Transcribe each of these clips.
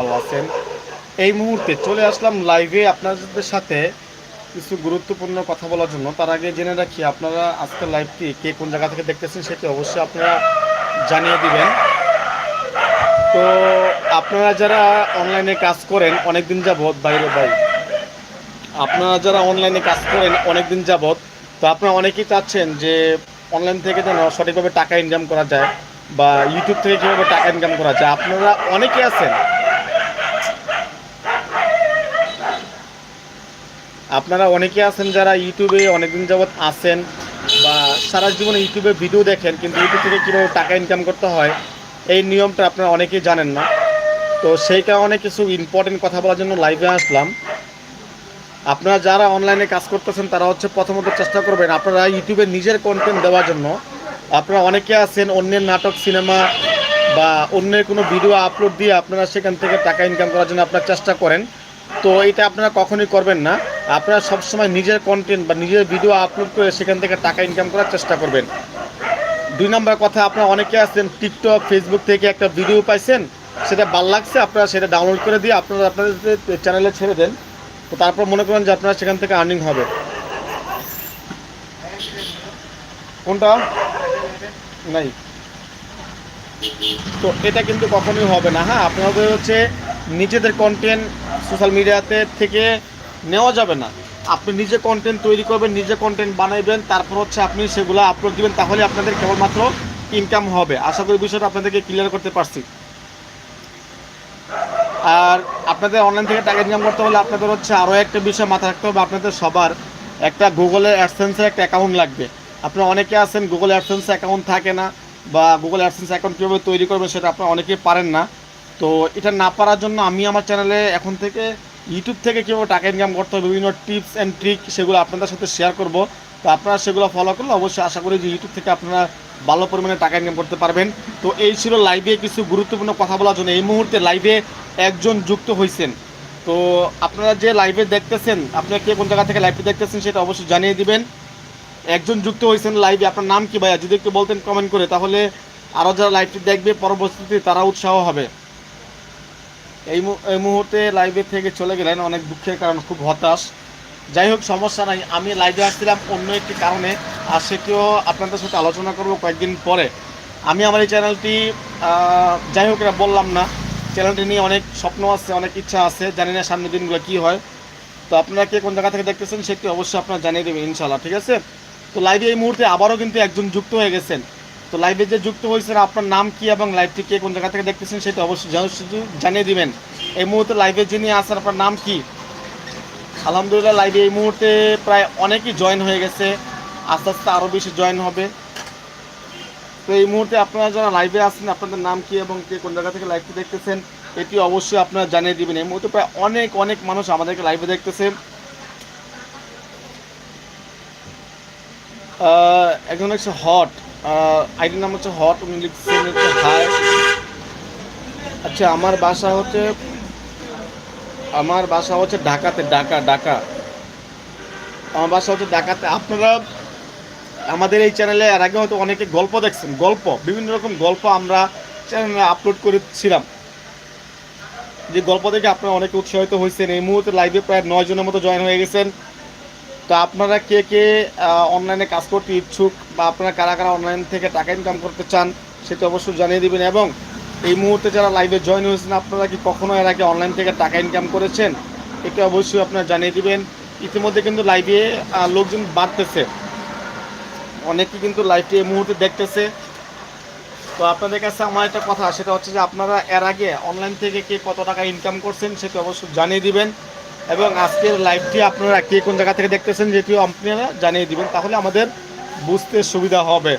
ভালো আছেন। এই মুহূর্তে চলে আসলাম লাইভে আপনাদের সাথে কিছু গুরুত্বপূর্ণ কথা বলার জন্য। তার আগে জেনে রাখি, আপনারা আজকের লাইভটি কে কোন জায়গা থেকে দেখতেছেন সেটি অবশ্যই আপনারা জানিয়ে দিবেন। তো আপনারা যারা অনলাইনে কাজ করেন অনেক দিন যাবৎ বাইরে বাই আপনারা যারা অনলাইনে কাজ করেন অনেক দিন যাবৎ, তো আপনারা অনেকেই চাচ্ছেন যে অনলাইন থেকে যেন সঠিকভাবে টাকা ইনকাম করা যায় বা ইউটিউব থেকে কীভাবে টাকা ইনকাম করা যায়। আপনারা অনেকে আছেন আপনারা অনেকে আছেন যারা ইউটিউবে অনেকদিন যাবৎ আছেন বা সারা জীবনে ইউটিউবে ভিডিও দেখেন, কিন্তু ইউটিউব থেকে কীভাবে টাকা ইনকাম করতে হয়, এই নিয়মটা আপনারা অনেকেই জানেন না। তো সেই কারণে কিছু ইম্পর্টেন্ট কথা বলার জন্য লাইভে আসলাম। আপনারা যারা অনলাইনে কাজ করতেছেন, তারা হচ্ছে প্রথমত চেষ্টা করবেন আপনারা ইউটিউবে নিজের কন্টেন্ট দেওয়ার জন্য। আপনারা অনেকে আছেন, অন্যের নাটক সিনেমা বা অন্যের কোনো ভিডিও আপলোড দিয়ে আপনারা সেখান থেকে টাকা ইনকাম করার জন্য আপনারা চেষ্টা করেন। তো এটা আপনারা কখনোই করবেন না। আপনারা সবসময় নিজের কন্টেন্ট বা নিজের ভিডিও আপলোড করে সেখান থেকে টাকা ইনকাম করার চেষ্টা করবেন। দুই নম্বর কথা, আপনারা অনেকে আছেন টিকটক ফেসবুক থেকে একটা ভিডিও পাইছেন, সেটা ভালো লাগছে, আপনারা সেটা ডাউনলোড করে দিয়ে আপনারা আপনাদের চ্যানেলে ছেড়ে দেন। তো তারপর মনে করেন যে আপনারা সেখান থেকে আর্নিং হবে। কোনটা? নাই। তো এটা কিন্তু কখনোই হবে না হ্যাঁ? আপনাদের হচ্ছে নিজেদের কন্টেন্ট সোশ্যাল মিডিয়াতে থেকে নেওয়া যাবে না। আপনি নিজে কন্টেন্ট তৈরি করবেন, নিজে কন্টেন্ট বানাইবেন, তারপর হচ্ছে আপনি সেগুলো আপলোড দিবেন, তাহলে আপনাদের কেবলমাত্র ইনকাম হবে। আশা করি বিষয়টা আপনাদেরকে ক্লিয়ার করতে পারছি। আর আপনাদের অনলাইন থেকে টাকা ইনকাম করতে হলে আপনাদের হচ্ছে আরও একটা বিষয় মাথায় রাখতে হবে, আপনাদের সবার একটা গুগলের অ্যাডসেন্সের একটা অ্যাকাউন্ট লাগবে। আপনারা অনেকে আছেন গুগল অ্যাডসেন্স অ্যাকাউন্ট থাকে না বা গুগল অ্যাডসেন্স অ্যাকাউন্ট কীভাবে তৈরি করবেন সেটা আপনারা অনেকেই পারেন না। তো এটা না পারার জন্য আমি আমার চ্যানেলে এখন থেকে ইউটিউব থেকে কীভাবে টাকা ইনকাম করতে হবে, বিভিন্ন টিপস অ্যান্ড ট্রিক সেগুলো আপনাদের সাথে শেয়ার করব। তো আপনারা সেগুলো ফলো করলে অবশ্যই আশা করি যে ইউটিউব থেকে আপনারা ভালো পরিমাণে টাকা ইনকাম করতে পারবেন। তো এই ছিল লাইভে কিছু গুরুত্বপূর্ণ কথা বলার জন্য। এই মুহূর্তে লাইভে একজন যুক্ত হয়েছেন তো আপনারা যে লাইভে দেখতেছেন আপনারা কে কোন জায়গা থেকে লাইভে দেখতেছেন সেটা অবশ্যই জানিয়ে দিবেন। একজন যুক্ত হয়েছেন লাইভে আপনার নাম কি ভাইয়া? যদি একটু বলতেন কমেন্ট করে, তাহলে আরও যারা লাইভটি দেখবে, পরবর্তীতে তারা উৎসাহ হবে। এই এই মুহূর্তে লাইভে থেকে চলে গেলেন অনেক দুঃখের কারণ, খুব হতাশ। যাই হোক, সমস্যা নাই। আমি লাইভে আসছিলাম অন্য একটি কারণে, আর সেটিও আপনাদের সাথে আলোচনা করব কয়েকদিন পরে। আমি আমার এই চ্যানেলটি যাই হোক এটা বললাম না। চ্যানেলটি নিয়ে অনেক স্বপ্ন আছে, অনেক ইচ্ছা আছে। জানি না সামনের দিনগুলো কী হয়। তো আপনারা কে কোন জায়গা থেকে দেখতেছেন, সেটি অবশ্যই আপনারা জানিয়ে দেবেন ইনশাল্লাহ ঠিক আছে? তো লাইভে এই মুহূর্তে আবারও কিন্তু একজন যুক্ত হয়ে গেছেন। তো লাইভে যে যুক্ত হয়েছেন আপনার নাম কি এবং লাইভটি কে কোন জায়গা থেকে দেখতেছেন সেটা অবশ্যই জানিয়ে দিবেন। এই মুহূর্তে লাইভে যিনি আছেন আপনার নাম কি? আলহামদুলিল্লাহ লাইভে এই মুহূর্তে প্রায় অনেকেই জয়েন হয়ে গেছে। আস্তে আস্তে আরও বেশি জয়েন হবে। তো এই মুহূর্তে আপনারা যারা লাইভে আছেন আপনাদের নাম কি এবং কে কোন জায়গা থেকে লাইভটি দেখতেছেন এটি অবশ্যই আপনারা জানিয়ে দিবেন। এই মুহূর্তে প্রায় অনেক অনেক মানুষ আমাদেরকে লাইভে দেখতেছে। আহ, একজন হচ্ছে হট। আইডি নাম হচ্ছে হট, উনি লিখছেন হচ্ছে হাই। আচ্ছা আমার বাসা হচ্ছে, আমার বাসা হচ্ছে ঢাকাতে, ঢাকা ঢাকা। আমার বাসা হচ্ছে ঢাকাতে। আপনারা আমাদের এই চ্যানেলে এর আগে হয়তো অনেকে গল্প দেখছেন, গল্প, বিভিন্ন রকম গল্প আমরা চ্যানেলে আপলোড করেছিলাম। যে গল্প দেখে আপনারা অনেকে উৎসাহিত হয়েছেন। এই মুহূর্তে লাইভে প্রায় নয় জনের মতো জয়েন হয়ে গেছেন। তো আপনারা কে কে অনলাইনে কাজ করতে ইচ্ছুক বা আপনারা কারা কারা অনলাইন থেকে টাকা ইনকাম করতে চান, সেটা অবশ্যই জানিয়ে দিবেন এবং এই মুহূর্তে যারা লাইভে জয়েন হয়েছেন, আপনারা কি কখনো এর আগে অনলাইন থেকে টাকা ইনকাম করেছেন? এটা অবশ্যই আপনারা জানিয়ে দিবেন। ইতিমধ্যে কিন্তু লাইভে লোকজন বাড়তেছে। অনেকে কিন্তু লাইভটি এই মুহূর্তে দেখতেছে। তো আপনাদের কাছে আমার একটা কথা, সেটা হচ্ছে যে আপনারা এর আগে অনলাইন থেকে কে কত টাকা ইনকাম করছেন, সেটা অবশ্যই জানিয়ে দিবেন। এবং আজকের লাইভটি আপনারা কে কোন জায়গা থেকে দেখতেছেন যেটিও আপনারা জানিয়ে দিবেন, তাহলে আমাদের বুঝতে সুবিধা হবে।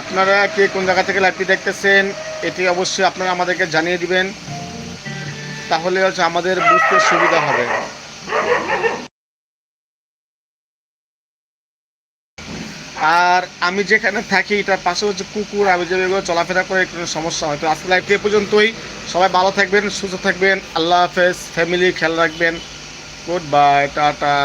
আপনারা কে কোন জায়গা থেকে লাইভটি দেখতেছেন, এটি অবশ্যই আপনারা আমাদেরকে জানিয়ে দিবেন। তাহলে হচ্ছে আমাদের বুঝতে সুবিধা হবে। আর আমি যেখানে থাকি, এটার পাশে হচ্ছে কুকুর, আমি যে চলাফেরা করে একটু সমস্যা হয় তো আজকে লাইফ এ পর্যন্তই। সবাই ভালো থাকবেন, সুস্থ থাকবেন। আল্লাহ হাফেজ। ফ্যামিলি খেয়াল রাখবেন। Good bye tata.